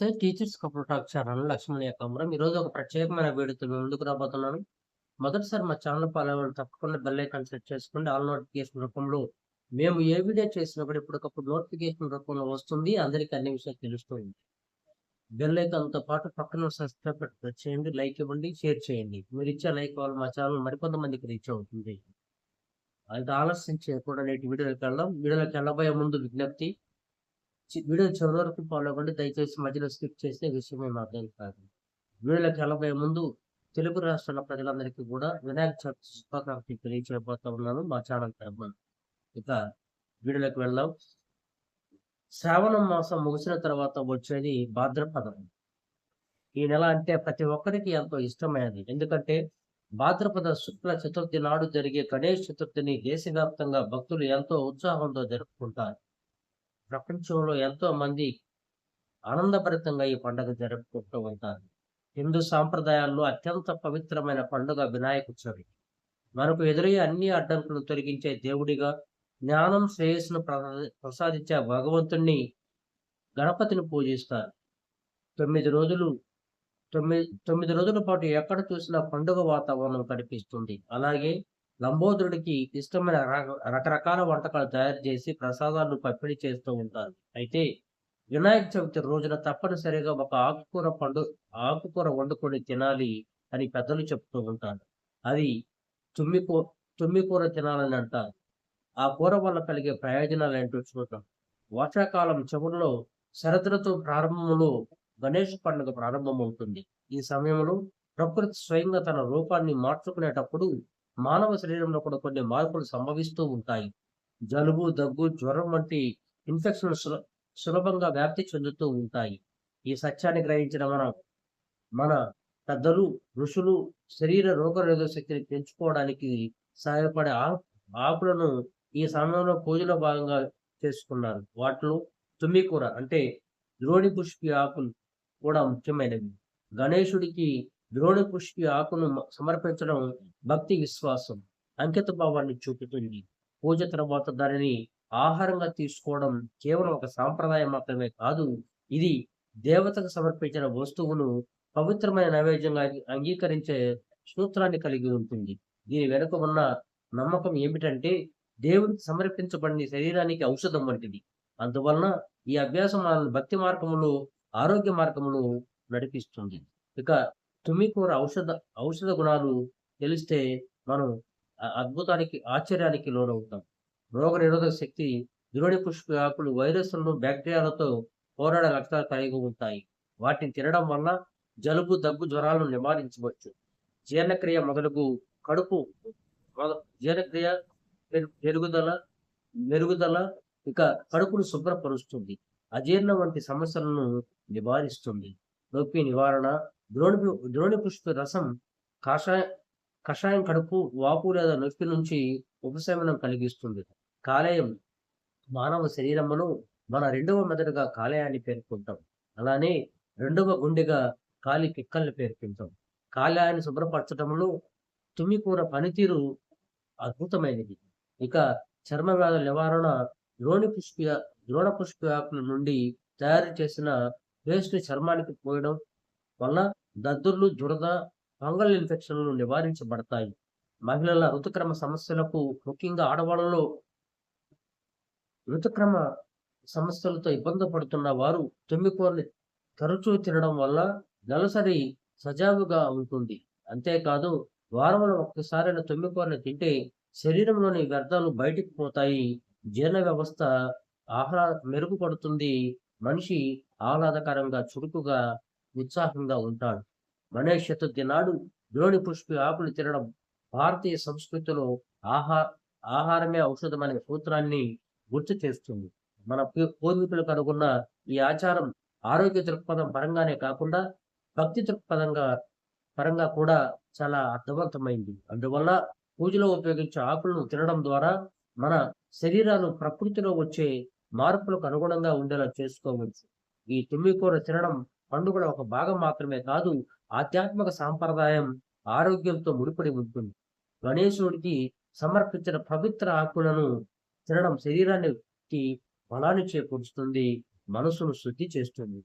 Teachers couple talk channel Lakshman Ekambaram ఈరోజు ఒక ప్రత్యేకమైన వీడియోతో ముందుకు రాబోతున్నాను. మొదటిసారి మా ఛానల్ పాల్గొని తప్పకుండా బెల్ ఐకాన్ సెట్ చేసుకోండి. ఆల్ నోటిఫికేషన్ రూపంలో మేము ఏ వీడియో చేసినా కూడా ఇప్పటికప్పుడు నోటిఫికేషన్ రూపంలో వస్తుంది. అందరికీ అన్ని విషయాలు తెలుస్తుంది బెల్ ఐకాన్తో పాటు పక్కన సబ్స్క్రైబ్ చేయండి. లైక్ ఇవ్వండి. షేర్ చేయండి. మీరు ఇచ్చే లైక్ వల్ల మా ఛానల్ మరికొంతమందికి రీచ్ అవుతుంది. అది ఆలస్యం చేయకుండా నేటి వీడియోకి వెళ్దాం. వీడియోకి వెళ్ళబోయే ముందు విజ్ఞప్తి. వీడియో చివరి వరకు ఫాలో అవ్వండి. దయచేసి మధ్యలో స్కిప్ చేస్తే విషయమే అర్థం కాదు. వీడియోలోకి వెళ్ళబోయే ముందు తెలుగు రాష్ట్రాల ప్రజలందరికీ కూడా వినాయక చవితి శుభాకాంక్షలు తెలియచేయబోతా ఉన్నాను. మా ఛానల్ తరఫున ఇక వీడియోలోకి వెళ్దాం. శ్రావణ మాసం ముగిసిన తర్వాత వచ్చేది భాద్రపదం. ఈ నెల అంటే ప్రతి ఒక్కరికి ఎంతో ఇష్టమైనది. ఎందుకంటే భాద్రపద శుక్ల చతుర్థి నాడు జరిగే గణేష్ చతుర్థిని దేశవ్యాప్తంగా భక్తులు ఎంతో ఉత్సాహంతో జరుపుకుంటారు. ప్రపంచంలో ఎంతో మంది ఆనందభరితంగా ఈ పండుగ జరుపుకుంటూ ఉంటారు. హిందూ సాంప్రదాయాల్లో అత్యంత పవిత్రమైన పండుగ వినాయక చవితి. మనకు ఎదురయ్యే అన్ని అడ్డంకులను తొలగించే దేవుడిగా జ్ఞానం శ్రేయస్సును ప్రసా- ప్రసాదించే భగవంతుణ్ణి గణపతిని పూజిస్తారు. తొమ్మిది రోజులు తొమ్మిది తొమ్మిది రోజుల పాటు ఎక్కడ చూసినా పండుగ వాతావరణం కనిపిస్తుంది. అలాగే లంబోదరుడికి ఇష్టమైన రక- రకరకాల వంటకాలు తయారు చేసి ప్రసాదాలను పంపిణీ చేస్తూ ఉంటారు. అయితే వినాయక చవితి రోజున తప్పనిసరిగా ఒక ఆకుకూర పండు ఆకుకూర వండుకొని తినాలి అని పెద్దలు చెప్తూ ఉంటారు. అది తుమ్మి కూ తుమ్మి కూర తినాలని అంటారు. ఆ కూర వల్ల కలిగే ప్రయోజనాలు ఏంటో చూద్దాం. వర్షాకాలం చివరిలో శరదృతు ప్రారంభంలో గణేష్ పండుగ ప్రారంభమవుతుంది. ఈ సమయంలో ప్రకృతి స్వయంగా తన రూపాన్ని మార్చుకునేటప్పుడు మానవ శరీరంలో కూడా కొన్ని మార్పులు సంభవిస్తూ ఉంటాయి. జలుబు దగ్గు జ్వరం వంటి ఇన్ఫెక్షన్లు సులభంగా వ్యాప్తి చెందుతూ ఉంటాయి. ఈ సత్యాన్ని గ్రహించిన మన మన పెద్దలు ఋషులు శరీర రోగనిరోధక శక్తిని పెంచుకోవడానికి సహాయపడే ఆకులను ఈ సమయంలో పూజలో భాగంగా చేసుకున్నారు. వాటిలో తుమ్మికూర అంటే ద్రోణి పుష్పి ఆకులు కూడా ముఖ్యమైనవి. గణేశుడికి ద్రోణి పుష్పి ఆకును సమర్పించడం భక్తి విశ్వాసం అంకిత భావాన్ని చూపుతుంది. పూజ తర్వాత దానిని ఆహారంగా తీసుకోవడం కేవలం ఒక సాంప్రదాయం మాత్రమే కాదు ఇది దేవతకు సమర్పించిన వస్తువును పవిత్రమైన నైవేద్యంగా అంగీకరించే సూత్రాన్ని కలిగి ఉంటుంది. దీని వెనుక ఉన్న నమ్మకం ఏమిటంటే దేవుడికి సమర్పించబడిన శరీరానికి ఔషధం వంటిది. అందువలన ఈ అభ్యాసం మనల్ని భక్తి మార్గములు ఆరోగ్య మార్గములు నడిపిస్తుంది. ఇక తుమ్మికూర ఔషధ ఔషధ గుణాలు తెలిస్తే మనం అద్భుతానికి ఆశ్చర్యానికి లోనవుతాం. రోగ నిరోధక శక్తి ద్రోణి పుష్ప ఆకులు వైరస్లను బ్యాక్టీరియాలతో పోరాడే లక్షణాలు కలిగి ఉంటాయి. వాటిని తినడం వల్ల జలుబు దగ్గు జ్వరాలను నివారించవచ్చు. జీర్ణక్రియ మొదలగు కడుపు జీర్ణక్రియ పెరుగుదల మెరుగుదల ఇక కడుపును శుభ్రపరుస్తుంది. అజీర్ణం వంటి సమస్యలను నివారిస్తుంది. నొప్పి నివారణ ద్రోణి ద్రోణి పుష్ప రసం కాషాయ కషాయం కడుపు వాపు లేదా నొప్పి నుంచి ఉపశమనం కలిగిస్తుంది. కాలేయం మానవ శరీరమును మన రెండవ మెదడుగా కాలేయాన్ని పేర్కొంటాం. అలానే రెండవ గుండెగా కాలి పిక్కల్ని పేర్కొంటాం. కాలేయాన్ని శుభ్రపరచడంలో తుమ్మికూర పనితీరు అద్భుతమైనది. ఇక చర్మ వ్యాధుల నివారణ ద్రోణి పుష్ప ద్రోణ పుష్ప ఆకుల నుండి తయారు చేసిన పేస్ట్ చర్మానికి పోయడం వల్ల దద్దుర్లు దురద ఫంగల్ ఇన్ఫెక్షన్లు నివారించబడతాయి. మహిళల ఋతుక్రమ సమస్యలకు ముఖ్యంగా ఆడవాళ్ళలో ఋతుక్రమ సమస్యలతో ఇబ్బంది పడుతున్న వారు తుమ్మికూరని తరచూ తినడం వల్ల నెలసరి సజావుగా ఉంటుంది. అంతేకాదు వారంలో ఒక్కసారైన తుమ్మికూరని తింటే శరీరంలోని వ్యర్థాలు బయటికి పోతాయి. జీర్ణ వ్యవస్థ ఆహ్లా మెరుగుపడుతుంది. మనిషి ఆహ్లాదకరంగా చురుకుగా ఉత్సాహంగా ఉంటాడు. గణేష్ చతుర్థి నాడు ద్రోణి పుష్పి ఆకులు తినడం భారతీయ సంస్కృతిలో ఆహార ఆహారమే ఔషధం అనే సూత్రాన్ని గుర్తు చేస్తుంది. మన పూర్వీకులు కనుగొన్న ఈ ఆచారం ఆరోగ్య దృక్పథం పరంగానే కాకుండా భక్తి దృక్పథంగా పరంగా కూడా చాలా అర్థవంతమైంది. అందువల్ల పూజలో ఉపయోగించే ఆకులను తినడం ద్వారా మన శరీరాలు ప్రకృతిలో వచ్చే మార్పులకు అనుగుణంగా ఉండేలా చేసుకోవచ్చు. ఈ తుమ్మికూర తినడం పండుగల ఒక భాగం మాత్రమే కాదు ఆధ్యాత్మిక సాంప్రదాయం ఆరోగ్యంతో ముడిపడి ఉంటుంది. గణేశుడికి సమర్పించిన పవిత్ర ఆకులను తినడం శరీరానికి బలాన్ని చేకూరుస్తుంది మనసును శుద్ధి చేస్తుంది.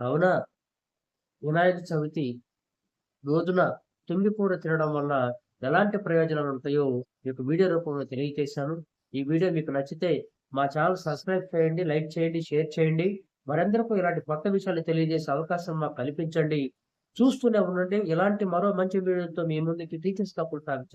కావున వినాయక చవితి రోజున తుమ్మి కూర తినడం వల్ల ఎలాంటి ప్రయోజనాలు ఉంటాయో మీకు వీడియో రూపంలో తెలియజేశాను. ఈ వీడియో మీకు నచ్చితే మా ఛానల్ సబ్స్క్రైబ్ చేయండి లైక్ చేయండి షేర్ చేయండి. మరందరికీ ఇలాంటి కొత్త విషయాలు తెలియజేసే అవకాశం మాకు కల్పించండి. చూస్తూనే ఉండండి. ఇలాంటి మరో మంచి వీడియోతో మీ ముందుకి టీచర్స్ కపుల్ టాక్